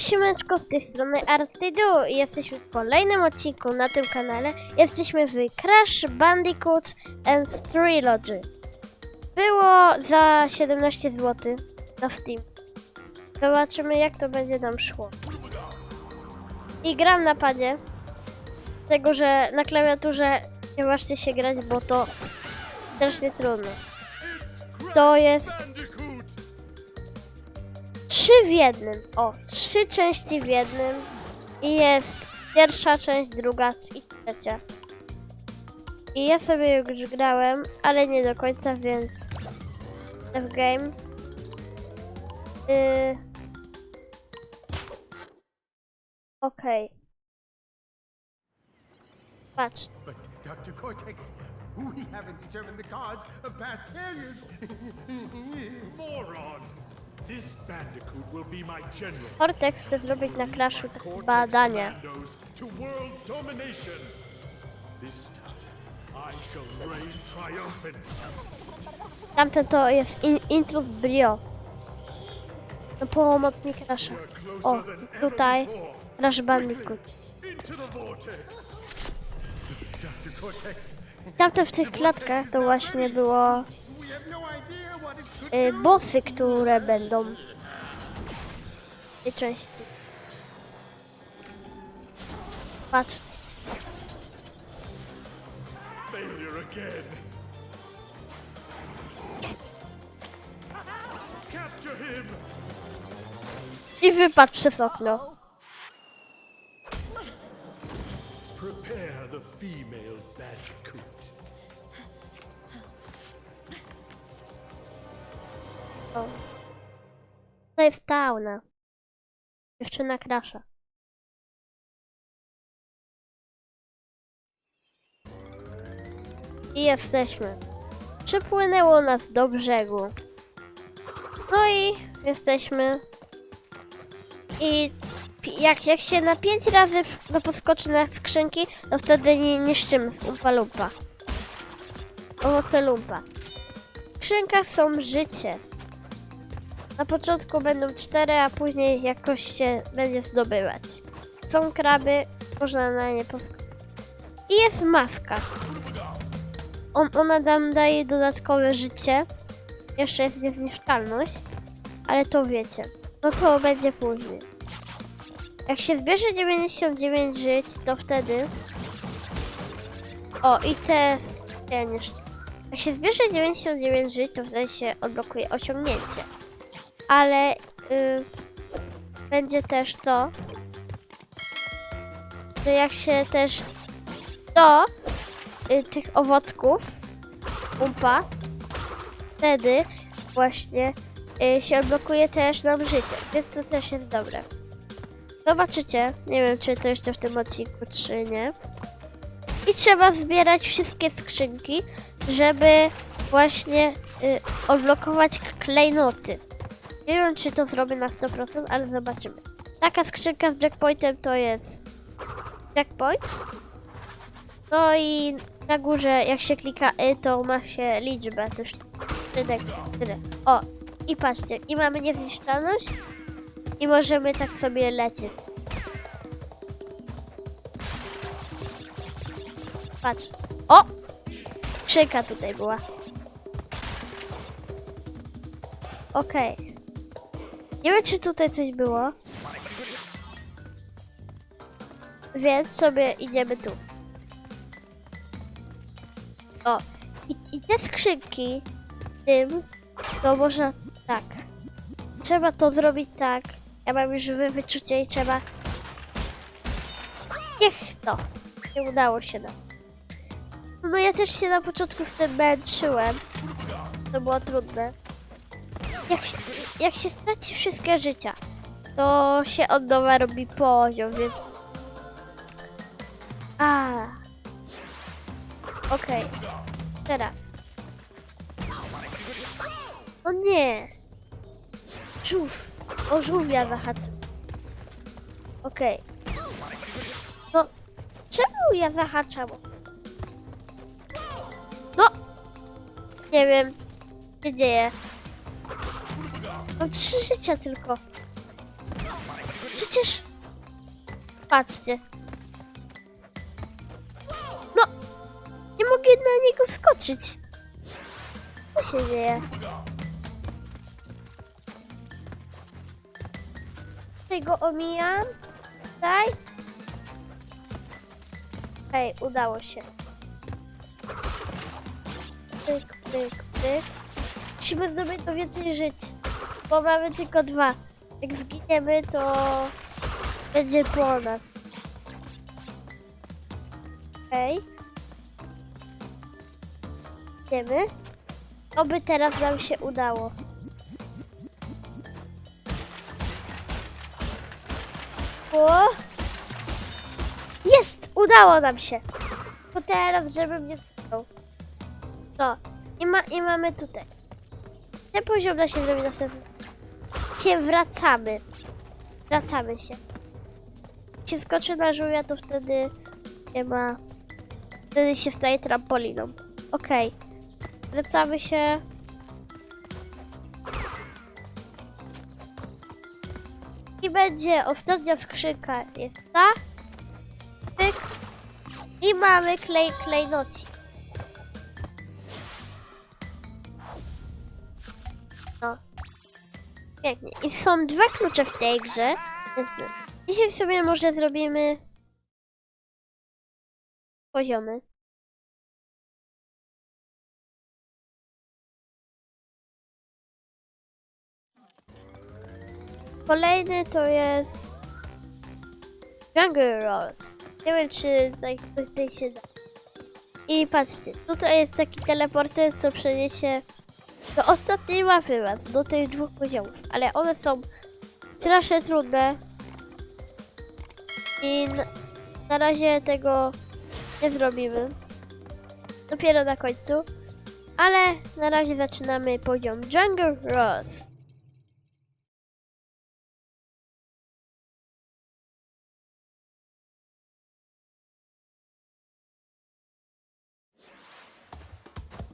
Siemeczko, z tej strony Artidu i jesteśmy w kolejnym odcinku na tym kanale. Jesteśmy w Crash Bandicoot and Trilogy. Było za 17 zł na Steam. Zobaczymy jak to będzie nam szło. I gram na padzie. Tego, że na klawiaturze nie ważcie się grać, bo to strasznie trudno. To jest trzy w jednym. O, trzy części w jednym. I jest pierwsza część, druga i trzecia. I ja sobie już grałem, ale nie do końca, więc w game. Yy... Okej. Patrz. But Dr. Cortex, we haven't determined the cause of past failures. Moron! Cortex chce zrobić na Crashu takie triumphant. Tamten to jest in, Intrus Brio. No pomocnik Crasha. O, tutaj. Crash Bandicoot. Tamte w tych klatkach to właśnie było y, bossy, które będą w tej części. Patrz, i wypadł przez okno. Prepare the female. To jest Tauna. Dziewczyna Crasha. I jesteśmy. Przypłynęło nas do brzegu. No i jesteśmy. I jak, jak się na pięć razy no, podskoczy na skrzynki, to wtedy nie niszczymy umpa lumpa. Owoce lumpa. W skrzynkach są życie. Na początku będą cztery, a później jakoś się będzie zdobywać. Są kraby, można na nie poskoczyć. I jest maska. On, ona nam daje dodatkowe życie. Jeszcze jest niezniszczalność, ale to wiecie. No to będzie później. Jak się zbierze 99 żyć, to wtedy... O, i te... Jak się zbierze 99 żyć, to wtedy się odblokuje osiągnięcie. Ale... Y, będzie też to, że jak się też do y, tych owocków umpa, wtedy właśnie y, się odblokuje też nam życie, więc to też jest dobre. Zobaczycie, nie wiem czy to jeszcze w tym odcinku, czy nie. I trzeba zbierać wszystkie skrzynki, żeby właśnie y, odblokować klejnoty. Nie wiem czy to zrobię na 100%, ale zobaczymy. Taka skrzynka z jackpointem to jest jackpoint. No i na górze jak się klika y, to ma się liczbę też. Skrzynek. O, i patrzcie, i mamy niezniszczalność i możemy tak sobie lecieć. Patrz. O! Skrzynka tutaj była. Okej. Nie wiem, czy tutaj coś było. Więc sobie idziemy tu. O. I, i te skrzynki tym to można tak. Trzeba to zrobić tak. Ja mam już wy- wyczucie i trzeba. Niech to. Nie udało się nam. No ja też się na początku z tym męczyłem. To było trudne. Jak się, jak się straci wszystkie życia, to się od nowa robi poziom, więc... A. Okej. Teraz. O nie! Żółw. O żółwia zahaczył. Okej. No, czemu ja zahaczam? No! Nie wiem. Co dzieje? Mam trzy życia tylko. przecież... Patrzcie. No! Nie mogę na niego skoczyć. Co się dzieje? Tutaj go omijam. Tutaj. Hej, udało się. Pyk, pyk, pyk. Musimy zdobyć to więcej żyć, bo mamy tylko dwa. Jak zginiemy, to będzie po nas. Okej. Idziemy. Oby teraz nam się udało. O! Jest! Udało nam się! To teraz, żebym nie został. No. I, ma, I mamy tutaj. Ten poziom da się zrobić następny. Się wracamy. Wracamy się. Się skoczy na żółwia, to wtedy nie ma... Wtedy się staje trampoliną. Okej. Wracamy się. I będzie ostatnia skrzynka. Jest ta. Pyk. I mamy klej klejnoci. I są dwa klucze w tej grze. Dzisiaj sobie może zrobimy poziomy. Kolejny to jest Jungle Roll. Nie wiem, czy tak tutaj się da. I patrzcie, tutaj jest taki teleporter, co przeniesie do ostatniej mapy was, do tych dwóch poziomów. Ale one są strasznie trudne. I na, razie tego nie zrobimy. Dopiero na końcu. Ale na razie zaczynamy poziom Jungle Roll.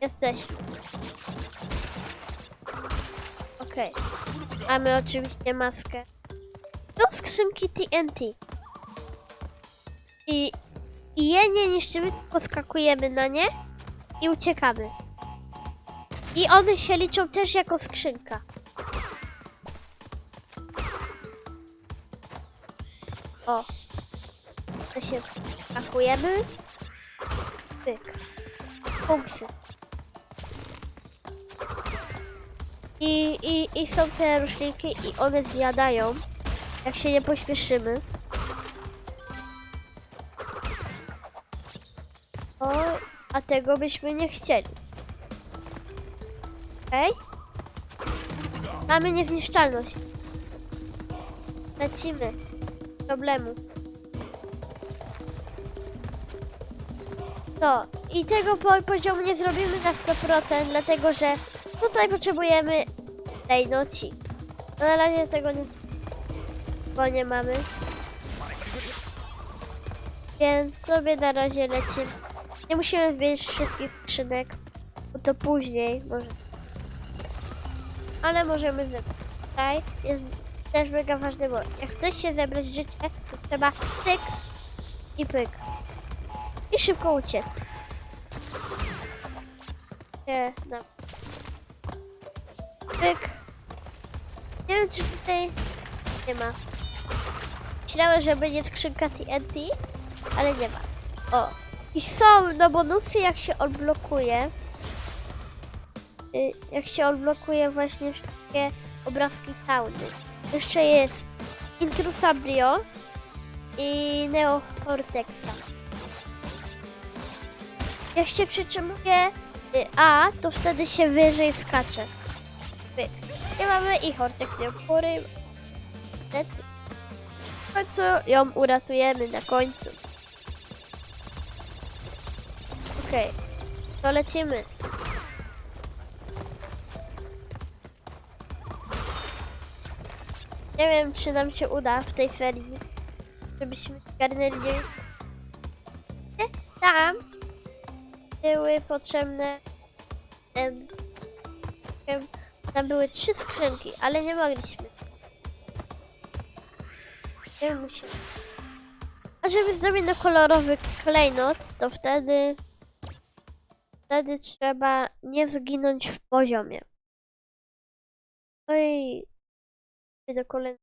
Jesteśmy. Okej. Mamy oczywiście maskę. Do skrzynki TNT. I, I je nie niszczymy, tylko skakujemy na nie i uciekamy. I one się liczą też jako skrzynka. O. To się skakujemy. Pyk. Punksy. I, i, I są te roślinki i one zjadają, jak się nie pośpieszymy. O, a tego byśmy nie chcieli. Okej? Mamy niezniszczalność. Lecimy. Problemu. To. I tego po, poziomu nie zrobimy na 100%, dlatego że tutaj potrzebujemy tej noci. No na razie tego nie, bo nie mamy. Więc sobie na razie lecimy. Nie musimy wziąć wszystkich skrzynek, bo to później może. Ale możemy zebrać. Tutaj jest też mega ważny, bo jak chcesz się zebrać życie, to trzeba cyk i pyk. I szybko uciec. Nie, no. Pyk. Nie wiem, czy tutaj nie ma. Myślałem, że będzie skrzynka TNT, ale nie ma. O. I są no bonusy, jak się odblokuje. Y, Jak się odblokuje właśnie wszystkie obrazki tauny. Jeszcze jest Intrusabrio i Neo Cortexa. Jak się przytrzymuje y, A, to wtedy się wyżej skacze. Nie mamy i Hortexię pory. W końcu ją uratujemy na końcu. Okej, to lecimy. Nie wiem, czy nam się uda w tej serii, żebyśmy zgarnęli tam były potrzebne em, em, tam były trzy skrzynki, ale nie mogliśmy. Nie musi. A żeby zrobić na kolorowy klejnot, to wtedy wtedy trzeba nie zginąć w poziomie. No i do kolejnego.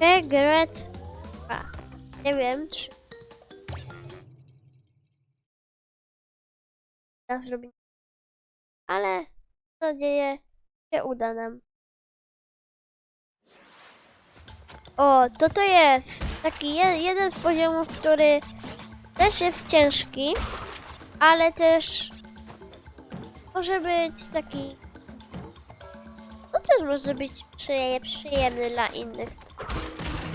Regret. A, nie wiem, czy teraz zrobić. Ale mam nadzieję się uda nam. O, to to jest taki je, jeden z poziomów, który też jest ciężki, ale też może być taki. No też może być przyje, przyjemny dla innych.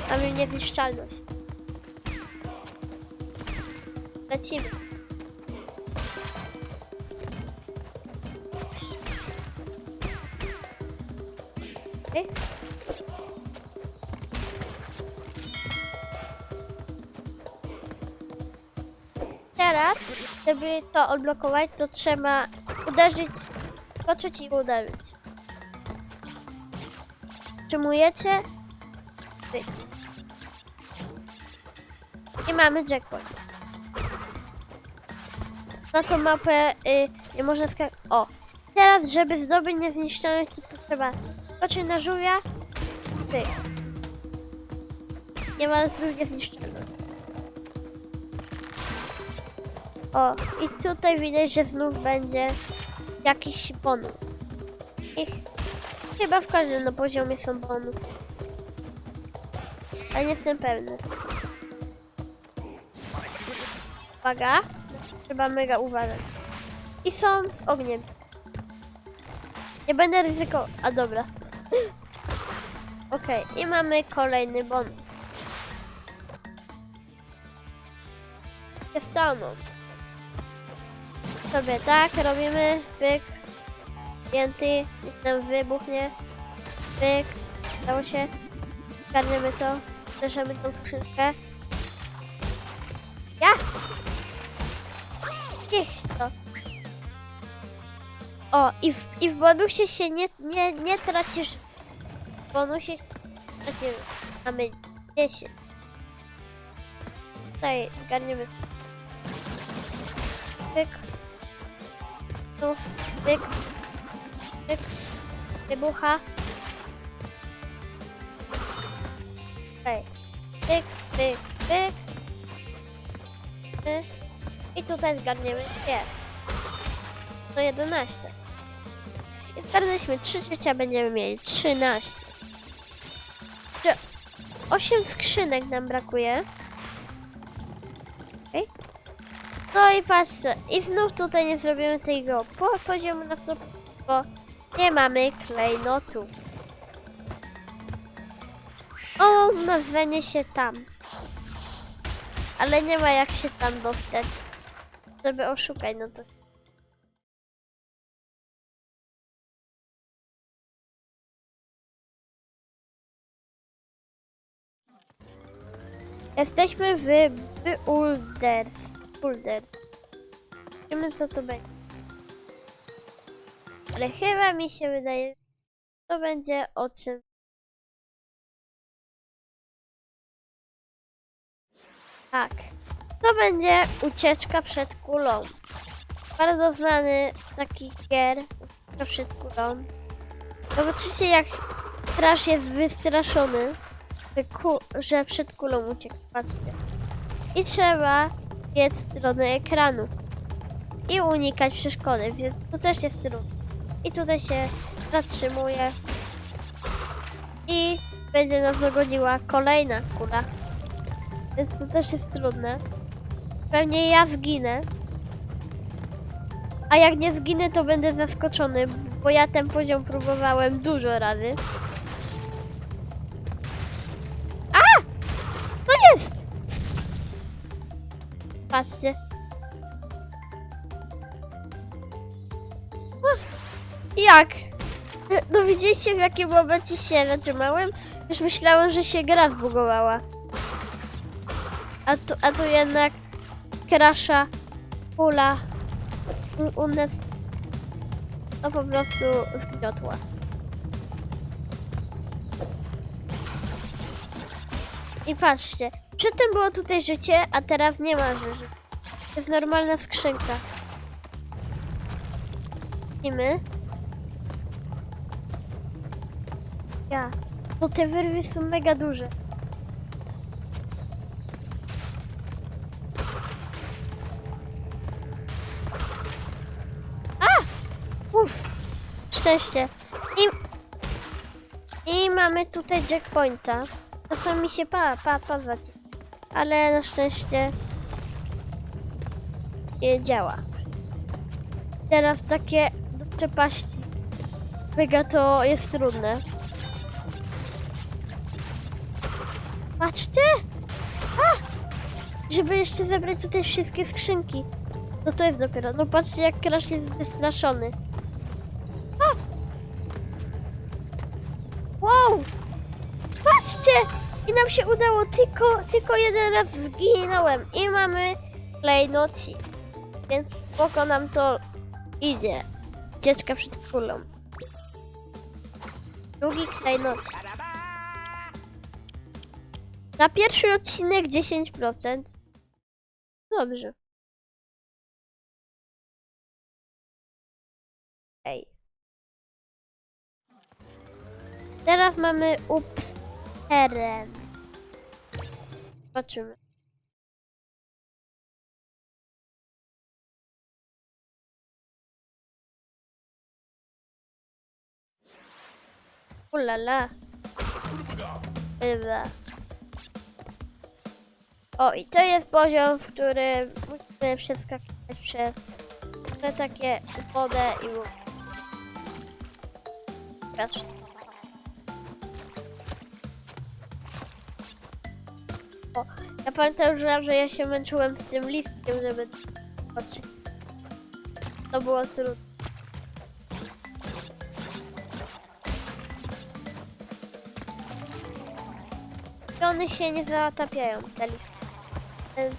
Mamy niezniszczalność. Lecimy. Teraz, żeby to odblokować, to trzeba uderzyć, skoczyć i uderzyć. Przyjmujecie? Pyk. I mamy jackpot. Na tą mapę y, nie można skakać. O! Teraz, żeby zdobyć niezniszczalność, to, to trzeba skoczyć na żółwia. Pyk. Nie ma znów niezniszczalność. O, i tutaj widać, że znów będzie jakiś bonus. I ch- chyba w każdym no, poziomie są bonus. Ale nie jestem pewny. Uwaga, trzeba mega uważać. I są z ogniem. Nie będę ryzykował. A dobra. Okej, i mamy kolejny bonus. Jest tam. Sobie tak robimy. Pyk. Pięty. Niech nam wybuchnie. Pyk. Stało się. Zgarniemy to. Bierzemy tą skrzynkę. Ja! Niech to. O, i w, i w bonusie się nie, nie, nie tracisz. Bonusie tracimy. Mamy 10. Tutaj zgarniemy. Pyk. Tu, pyk. Pyk. Wybucha. Okej. Pyk, pyk, pyk. Pyk. I tutaj zgarniemy dwie. To 11. I zgarnęliśmy 3 życia, będziemy mieli 13. 8 skrzynek nam brakuje. Okej. No i patrzcie, i znów tutaj nie zrobimy tego po poziomu na to, bo nie mamy klejnotu. O, nazwanie się tam. Ale nie ma jak się tam dostać. Żeby oszukać, no to... Jesteśmy w Beulder. Beulder. Wiemy co to będzie. Ale chyba mi się wydaje, to będzie o czym. Tak. To będzie ucieczka przed kulą. Bardzo znany taki gier ucieczka przed kulą. Zobaczycie jak Crash jest wystraszony, że, przed kulą uciekł. Patrzcie. I trzeba biec w stronę ekranu. I unikać przeszkody, więc to też jest trudne. I tutaj się zatrzymuje. I będzie nas dogodziła kolejna kula. Więc to też jest trudne. Pewnie ja zginę. A jak nie zginę, to będę zaskoczony, bo ja ten poziom próbowałem dużo razy. Patrzcie. Jak? No widzieliście w jakim momencie się zatrzymałem? Już myślałem, że się gra zbugowała. A tu, a tu jednak krasza, kula, u, nas to po prostu zgniotła. I patrzcie, przedtem było tutaj życie, a teraz nie ma życia. To jest normalna skrzynka. Widzimy. Ja. To te wyrwy są mega duże. A! Uff. Szczęście. I, I mamy tutaj jackpointa. Czasami się pa, pa, pozwać. Ale na szczęście nie działa. Teraz takie do przepaści. Mega to jest trudne. Patrzcie! A! Żeby jeszcze zebrać tutaj wszystkie skrzynki. No to jest dopiero. No patrzcie jak Crash jest wystraszony. I nam się udało, tylko, tylko jeden raz zginąłem. I mamy klejnoci. Więc spoko nam to idzie. Ucieczka przed kulą. Drugi klejnoci. Na pierwszy odcinek 10%. Dobrze. Ej. Teraz mamy ups teren. Zobaczymy. Ulala. Chyba. O, i to jest poziom, w którym musimy przeskakiwać przez te takie wodę i łuk. Ja pamiętam, że, że ja się męczyłem z tym listkiem, żeby patrzeć. To było trudne. One się nie zatapiają, te listy. Więc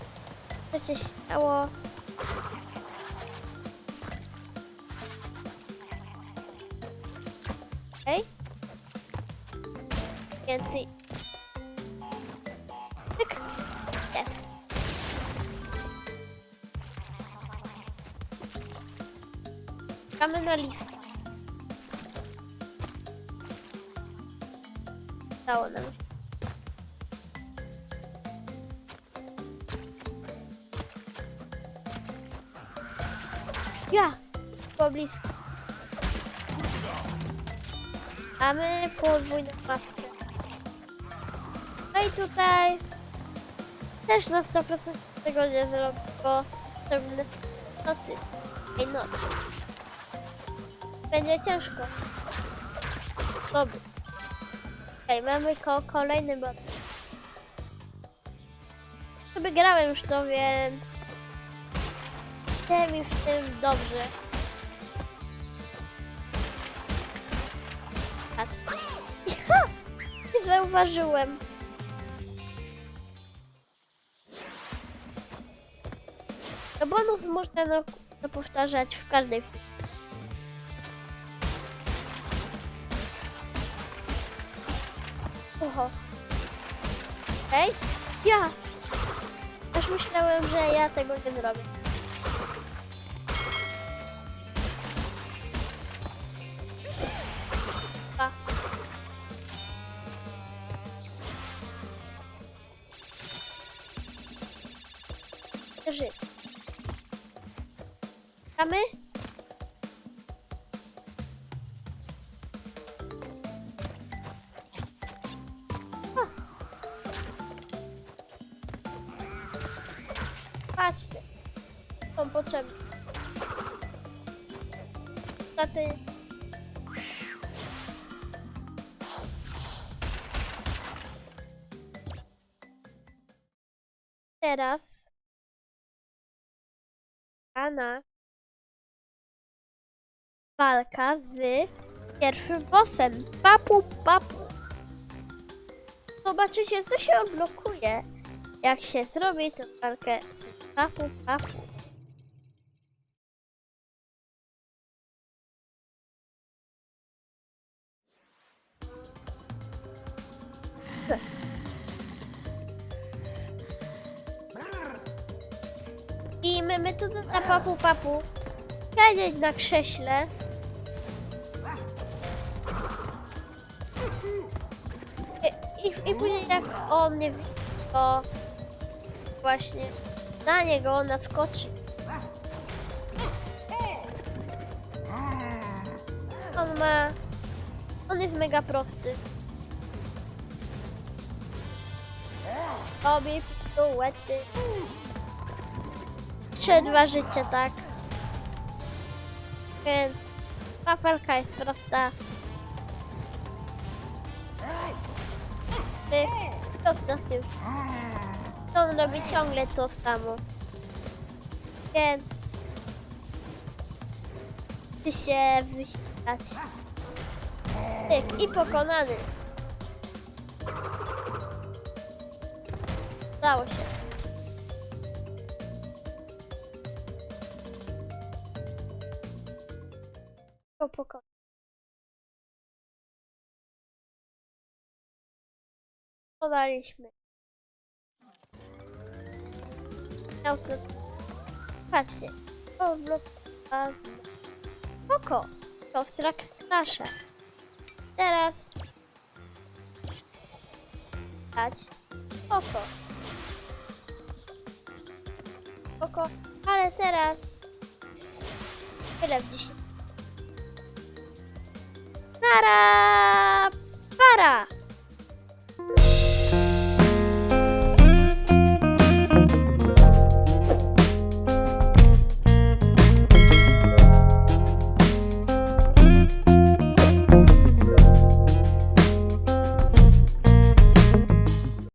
przecież śmiało... Okej. Więcej. Na list. Dało nam. Ja! Poblisko. Mamy podwójną maskę. No i tutaj też na 100% tego nie zrobię, bo zrobimy nocy. Ej, nocy. Będzie ciężko. Dobra. Okej, mamy ko kolejny bot. Sobie grałem już to, więc Chcę mi w tym dobrze. Patrz. Nie zauważyłem. To bonus można no, no powtarzać w każdej chwili. Oho. Ej, ja! Aż myślałem, że ja tego nie zrobię. Potrzebne. Teraz Ana walka z pierwszym bossem. Papu, papu. Zobaczycie, co się odblokuje. Jak się zrobi tę walkę z papu, papu. I my, my tu na papu papu. Siedzieć na krześle. I, i, i później jak on nie widzi, to właśnie na niego ona skoczy. On ma... On jest mega prosty. Robi piruety. Trzy, dwa życia, tak. Więc papelka jest prosta. Ty, to z tym. On robi ciągle to samo. Więc ty się wyśmiać. Tyk i pokonany. Udało się. Go pokonać. Podaliśmy. Patrzcie. O, blok... To w traktorze. Teraz... Dać. Spoko spoko, ale teraz tyle w dzisiaj. Nara! Para!